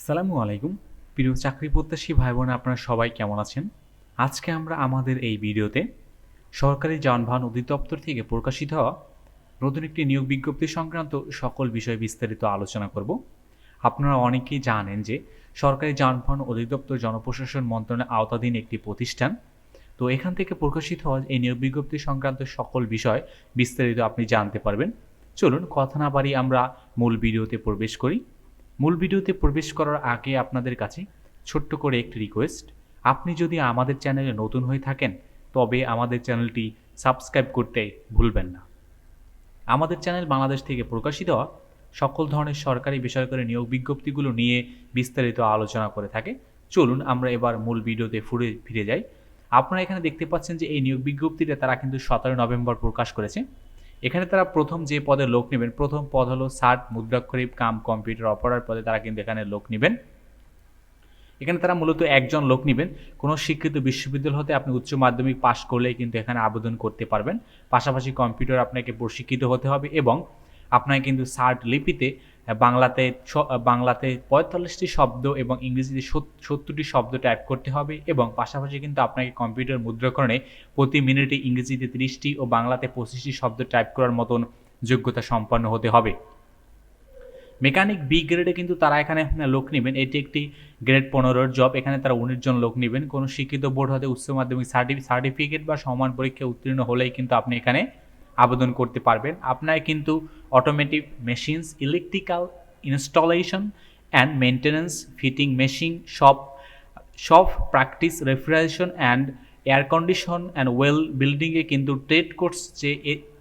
আসসালামু আলাইকুম। প্রিয় চাকরি প্রত্যাশী ভাই বোন আপনারা সবাই কেমন আছেন? আজকে আমরা আমাদের এই ভিডিওতে সরকারি যানবাহন অধিদপ্তর থেকে প্রকাশিত হওয়া নতুন একটি নিয়োগ বিজ্ঞপ্তি সংক্রান্ত সকল বিষয় বিস্তারিত আলোচনা করব। আপনারা অনেকেই জানেন যে সরকারি যানবাহন অধিদপ্তর জনপ্রশাসন মন্ত্রণালয়ের আওতাধীন একটি প্রতিষ্ঠান। তো এখান থেকে প্রকাশিত হওয়া এই নিয়োগ বিজ্ঞপ্তি সংক্রান্ত সকল বিষয় বিস্তারিত আপনি জানতে পারবেন। চলুন, কথা না বাড়িয়ে আমরা মূল ভিডিওতে প্রবেশ করি। মূল ভিডিওতে প্রবেশ করার আগে আপনাদের কাছে ছোট্ট করে একটি রিকোয়েস্ট আপনি যদি আমাদের চ্যানেলে নতুন হয়ে থাকেন, তবে আমাদের চ্যানেলটি সাবস্ক্রাইব করতে ভুলবেন না। আমাদের চ্যানেল বাংলাদেশ থেকে প্রকাশিত সকল ধরনের সরকারি বেসরকারি নিয়োগ বিজ্ঞপ্তিগুলো নিয়ে বিস্তারিত আলোচনা করে থাকে। চলুন আমরা এবার মূল ভিডিওতে ফুরে ফিরে যাই। আপনারা এখানে দেখতে পাচ্ছেন যে এই নিয়োগ বিজ্ঞপ্তিটা তারা কিন্তু সতেরো নভেম্বর প্রকাশ করেছে। এখানে তারা প্রথম যে পদে লোক নেবেন, প্রথম পদ হলো সার্ট মুদ্রাক্ষরিপ কাম কম্পিউটার অপারেটর পদে তারা কিন্তু এখানে লোক নেবেন। এখানে তারা মূলত একজন লোক নেবেন। কোনো শিক্ষিত বিশ্ববিদ্যালয় হতে আপনি উচ্চ মাধ্যমিক পাশ করলেই কিন্তু এখানে আবেদন করতে পারবেন। পাশাপাশি কম্পিউটার আপনাকে প্রশিক্ষিত হতে হবে এবং আপনাকে কিন্তু সার্ট লিপিতে বাংলাতে বাংলাতে পঁয়তাল্লিশটি শব্দ এবং ইংরেজিতে সত্তরটি শব্দ টাইপ করতে হবে এবং পাশাপাশি কিন্তু আপনাকে কম্পিউটার মুদ্রাকরণে প্রতি মিনিটে ইংরেজিতে তিরিশটি ও বাংলাতে পঁচিশটি শব্দ টাইপ করার মতন যোগ্যতা সম্পন্ন হতে হবে। মেকানিক বি গ্রেডে কিন্তু তারা এখানে লোক নেবেন। এটি একটি গ্রেড পনেরোর জব এখানে তারা উনিশ জন লোক নেবেন। কোনো শিক্ষিত বোর্ড হতে উচ্চ মাধ্যমিক সার্টিফিকেট বা সমান পরীক্ষা উত্তীর্ণ হলেই কিন্তু আপনি এখানে আবেদন করতে পারবেন। আপনার কিন্তু automatic machines electrical installation and maintenance fitting machine সব সব practice refrigeration and air condition and weld বিল্ডিংয়ে কিন্তু ট্রেড কোর্স যে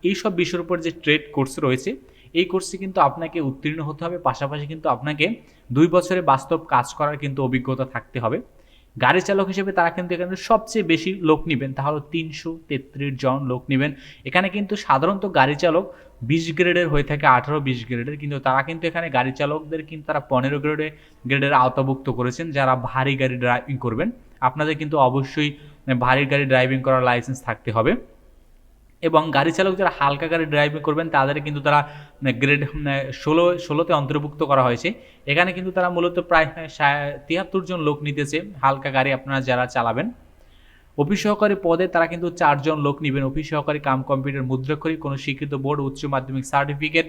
এইসব বিষয়ের উপর যে ট্রেড কোর্স রয়েছে, এই কোর্সে কিন্তু আপনাকে উত্তীর্ণ হতে হবে। পাশাপাশি কিন্তু আপনাকে দুই বছরে বাস্তব কাজ করার কিন্তু অভিজ্ঞতা থাকতে হবে। গাড়ি চালক হিসেবে তারা কিন্তু এখানে সবচেয়ে বেশি লোক নেবেন। তাহলে তিনশো তেত্রিশ জন লোক নেবেন। এখানে কিন্তু সাধারণত গাড়ি চালক বিশ গ্রেডের হয়ে থাকে, আঠারো, বিশ গ্রেডের। কিন্তু তারা কিন্তু এখানে গাড়ি চালকদের কিন্তু তারা পনেরো গ্রেডে, গ্রেডের আওতাভুক্ত করেছেন, যারা ভারী গাড়ি ড্রাইভিং করবেন। আপনাদের কিন্তু অবশ্যই ভারী গাড়ি ড্রাইভিং করার লাইসেন্স থাকতে হবে। এবং গাড়ি চালক যারা হালকা গাড়ি ড্রাইভিং করবেন তাদের কিন্তু তারা গ্রেড ষোলো, ষোলোতে অন্তর্ভুক্ত করা হয়েছে। এখানে কিন্তু তারা মূলত প্রায় তিয়াত্তর জন লোক নিতেছে হালকা গাড়ি আপনারা যারা চালাবেন। অফিস সহকারী পদে তারা কিন্তু চারজন লোক নেবেন। অফিস সহকারী কাম, কম্পিউটার, মুদ্রাক্ষরী কোনো শিক্ষিত বোর্ড, উচ্চ মাধ্যমিক সার্টিফিকেট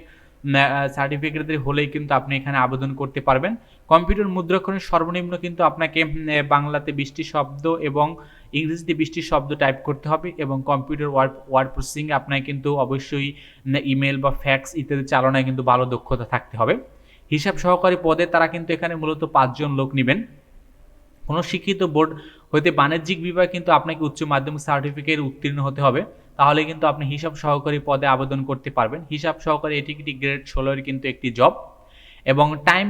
সার্টিফিকেটদের হলেই কিন্তু আপনি এখানে আবেদন করতে পারবেন। কম্পিউটার মুদ্রাক্ষরের সর্বনিম্ন কিন্তু আপনাকে বাংলাতে বিশটি শব্দ এবং ইংরেজিতে বৃষ্টির শব্দ টাইপ করতে হবে এবং কম্পিউটার ওয়ার্ড ওয়ার্ড প্রসেসিংয়ে আপনাকে কিন্তু অবশ্যই ইমেল বা ফ্যাক্স ইত্যাদি চালনায় কিন্তু ভালো দক্ষতা থাকতে হবে। হিসাব সহকারী পদে তারা কিন্তু এখানে মূলত পাঁচজন লোক নেবেন। কোনো শিক্ষিত বোর্ড হইতে বাণিজ্যিক বিভাগ কিন্তু আপনাকে উচ্চ মাধ্যমিক সার্টিফিকেট উত্তীর্ণ হতে হবে। তাহলে কিন্তু আপনি হিসাব সহকারী পদে আবেদন করতে পারবেন। হিসাব সহকারী এটি গ্রেড ষোলোর কিন্তু একটি জব এবং টাইম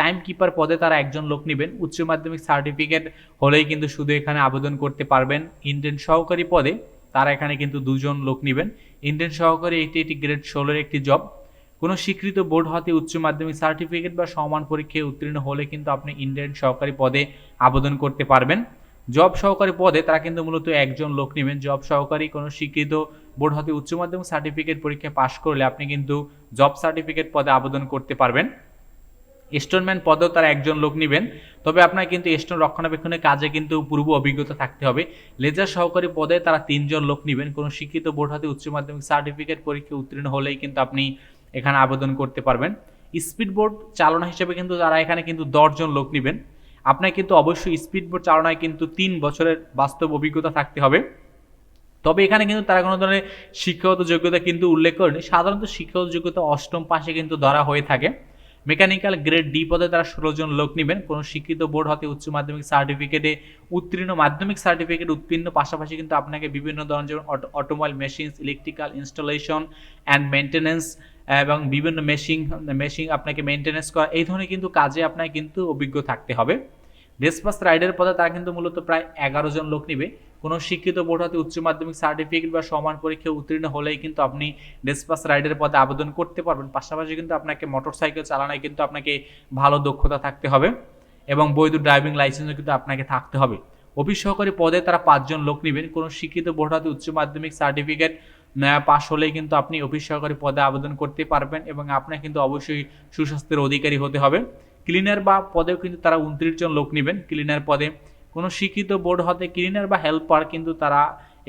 টাইম কিপার পদে তারা একজন লোক নেবেন। উচ্চ মাধ্যমিক সার্টিফিকেট হলেই কিন্তু শুধু এখানে আবেদন করতে পারবেন। ইন্ডিয়ান সহকারী পদে তারা এখানে কিন্তু দুজন লোক নেবেন। ইন্ডিয়ান সহকারী এটি একটি গ্রেড ষোলোর একটি জব কোনো স্বীকৃত বোর্ড হতে উচ্চ মাধ্যমিক সার্টিফিকেট বা সমান পরীক্ষায় উত্তীর্ণ হলে কিন্তু আপনি ইন্ডিয়ান সহকারী পদে আবেদন করতে পারবেন। জব সহকারী পদে তারা কিন্তু মূলত একজন লোক নেবেন। জব সহকারী কোনো স্বীকৃত বোর্ড হতে উচ্চ মাধ্যমিক সার্টিফিকেট পরীক্ষায় পাশ করলে আপনি কিন্তু জব সার্টিফিকেট পদে আবেদন করতে পারবেন। স্টোনম্যান পদেও তারা একজন লোক নেবেন। তবে আপনার কিন্তু স্টোন রক্ষণাবেক্ষণের কাজে কিন্তু পূর্ব অভিজ্ঞতা থাকতে হবে। লেজার সহকারী পদে তারা তিনজন লোক নেবেন। কোনো শিক্ষিত বোর্ড হাতে উচ্চ মাধ্যমিক সার্টিফিকেট পরীক্ষায় উত্তীর্ণ হলেই কিন্তু আপনি এখানে আবেদন করতে পারবেন। স্পিড বোর্ড চালনা হিসেবে কিন্তু তারা এখানে কিন্তু দশজন লোক নেবেন। আপনার কিন্তু অবশ্যই স্পিড বোর্ড চালনায় কিন্তু তিন বছরের বাস্তব অভিজ্ঞতা থাকতে হবে। তবে এখানে কিন্তু তারা কোনো ধরনের শিক্ষাগত যোগ্যতা কিন্তু উল্লেখ করেনি। সাধারণত শিক্ষাগত যোগ্যতা অষ্টম পাশে কিন্তু ধরা হয়ে থাকে। মেকানিক্যাল গ্রেড ডি পদে তারা ষোলো জন লোক নেবেন। কোনো শিক্ষিত বোর্ড হতে উচ্চ মাধ্যমিক সার্টিফিকেটে উত্তীর্ণ, মাধ্যমিক সার্টিফিকেট উত্তীর্ণ, পাশাপাশি কিন্তু আপনাকে বিভিন্ন ধরনের যেমন automobile machines electrical installation and maintenance এবং বিভিন্ন মেশিন মেশিন আপনাকে মেনটেন্যান্স করা, এই ধরনের কিন্তু কাজে আপনাকে কিন্তু অভিজ্ঞ থাকতে হবে। ডেসপাস রাইডার পদে তারা কিন্তু মূলত প্রায় এগারো জন লোক নেবে। কোনো শিক্ষিত বোর্ড হতে উচ্চ মাধ্যমিক সার্টিফিকেট বা সমান পরীক্ষায় উত্তীর্ণ হলেই কিন্তু আপনি ডেসপাস রাইডের পদে আবেদন করতে পারবেন। পাশাপাশি কিন্তু আপনাকে মোটরসাইকেল চালানোয় কিন্তু আপনাকে ভালো দক্ষতা থাকতে হবে এবং বৈধ ড্রাইভিং লাইসেন্সও কিন্তু আপনাকে থাকতে হবে। অফিস সহকারী পদে তারা পাঁচজন লোক নেবেন। কোনো শিক্ষিত বোর্ড হতে উচ্চ মাধ্যমিক সার্টিফিকেট পাশ হলেই কিন্তু আপনি অফিস সহকারী পদে আবেদন করতে পারবেন এবং আপনার কিন্তু অবশ্যই সুস্বাস্থ্যের অধিকারী হতে হবে। ক্লিনার বা পদেও কিন্তু তারা উনত্রিশ জন লোক নেবেন। ক্লিনার পদে কোনো শিক্ষিত বোর্ড হতে ক্লিনার বা হেল্পার কিন্তু তারা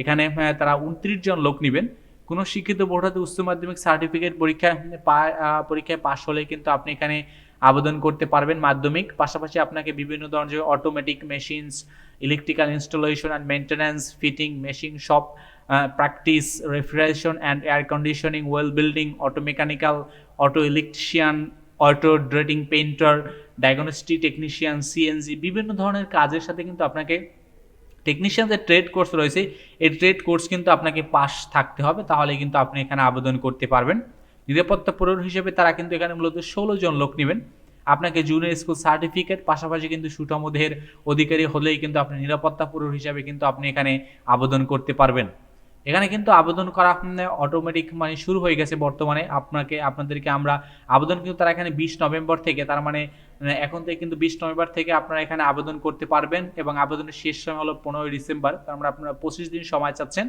এখানে আহ, তারা উনত্রিশ জন লোক নেবেন। কোনো শিক্ষিত বোর্ড হতে উচ্চ মাধ্যমিক সার্টিফিকেট পরীক্ষায় পা- পরীক্ষায় পাশ হলে কিন্তু আপনি এখানে আবেদন করতে পারবেন মাধ্যমিক। পাশাপাশি আপনাকে বিভিন্ন ধরনের automatic machines electrical installation and maintenance fitting machine shop practice refrigeration and air conditioning weld building auto mechanical auto electrician auto drafting painter diagnostic technician CNG বিভিন্ন ধরনের কাজের সাথে কিন্তু আপনাকে টেকনিশিয়ান যে ট্রেড কোর্স রয়েছে। এই ট্রেড কোর্স কিন্তু আপনাকে পাস থাকতে হবে, তাহলে কিন্তু আপনি এখানে আবেদন করতে পারবেন। নিরাপত্তা প্রহর হিসেবে তারা কিন্তু এখানে মূলত ষোলো জন লোক নেবেন। আপনাকে জুনিয়র স্কুল সার্টিফিকেট পাশাপাশি কিন্তু সুটমদের অধিকারী হলেই কিন্তু আপনি নিরাপত্তা প্রহর হিসাবে কিন্তু আপনি এখানে আবেদন করতে পারবেন। এখানে কিন্তু আবেদন করা অটোমেটিক মানে শুরু হয়ে গেছে বর্তমানে। আপনাকে, আপনাদেরকে আমরা আবেদন কিন্তু তারা এখানে বিশ নভেম্বর থেকে, তার মানে এখন থেকে কিন্তু বিশ নভেম্বর থেকে আপনারা এখানে আবেদন করতে পারবেন এবং আবেদনের শেষ সময় হলো পনেরোই ডিসেম্বর, তার মানে আপনারা পঁচিশ দিন সময় চাচ্ছেন,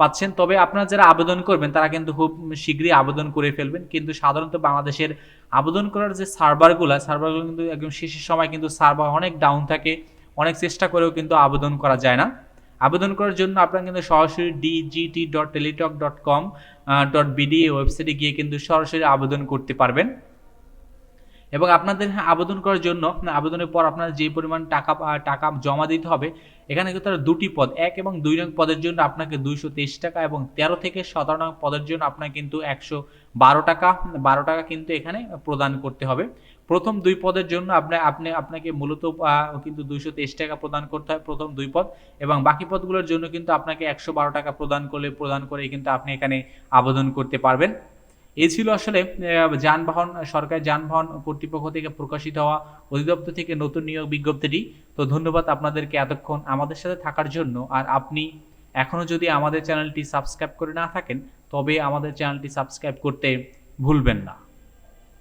পাচ্ছেন। তবে আপনারা যারা আবেদন করবেন, তারা কিন্তু খুব শীঘ্রই আবেদন করে ফেলবেন। কিন্তু সাধারণত বাংলাদেশের আবেদন করার যে সার্ভারগুলো সার্ভারগুলো কিন্তু একদম শেষের সময় কিন্তু সার্ভার অনেক ডাউন থাকে, অনেক চেষ্টা করেও কিন্তু আবেদন করা যায় না। আবেদন করার জন্য আপনারা কিন্তু সরাসরি DGT dot Teletalk dot com dot BD ওয়েবসাইটে গিয়ে কিন্তু সরাসরি আবেদন করতে পারবেন। এবং আপনাদের হ্যাঁ, আবেদন করার জন্য আবেদনের পর আপনার যে পরিমাণ টাকা টাকা জমা দিতে হবে এখানে কিন্তু তারা দুটি পদ এক এবং দুই নং পদের জন্য আপনাকে দুইশো তেইশ টাকা এবং তেরো থেকে সতেরো নং পদের জন্য আপনার কিন্তু একশো বারো টাকা বারো টাকা কিন্তু এখানে প্রদান করতে হবে। প্রথম দুই পদের জন্য আপনি আপনি, আপনাকে মূলত কিন্তু দুইশো তেইশ টাকা প্রদান করতে হয় প্রথম দুই পদ এবং বাকি পদগুলোর জন্য কিন্তু আপনাকে একশো বারো টাকা প্রদান করলে, প্রদান করে কিন্তু আপনি এখানে আবেদন করতে পারবেন। এ ছিল আসলে যানবাহন, সরকারি যানবাহন কর্তৃপক্ষ থেকে প্রকাশিত হওয়া অধিদপ্তর থেকে নতুন নিয়োগ বিজ্ঞপ্তিটি। তো ধন্যবাদ আপনাদেরকে এতক্ষণ আমাদের সাথে থাকার জন্য। আর আপনি এখনও যদি আমাদের চ্যানেলটি সাবস্ক্রাইব করে না থাকেন, তবে আমাদের চ্যানেলটি সাবস্ক্রাইব করতে ভুলবেন না।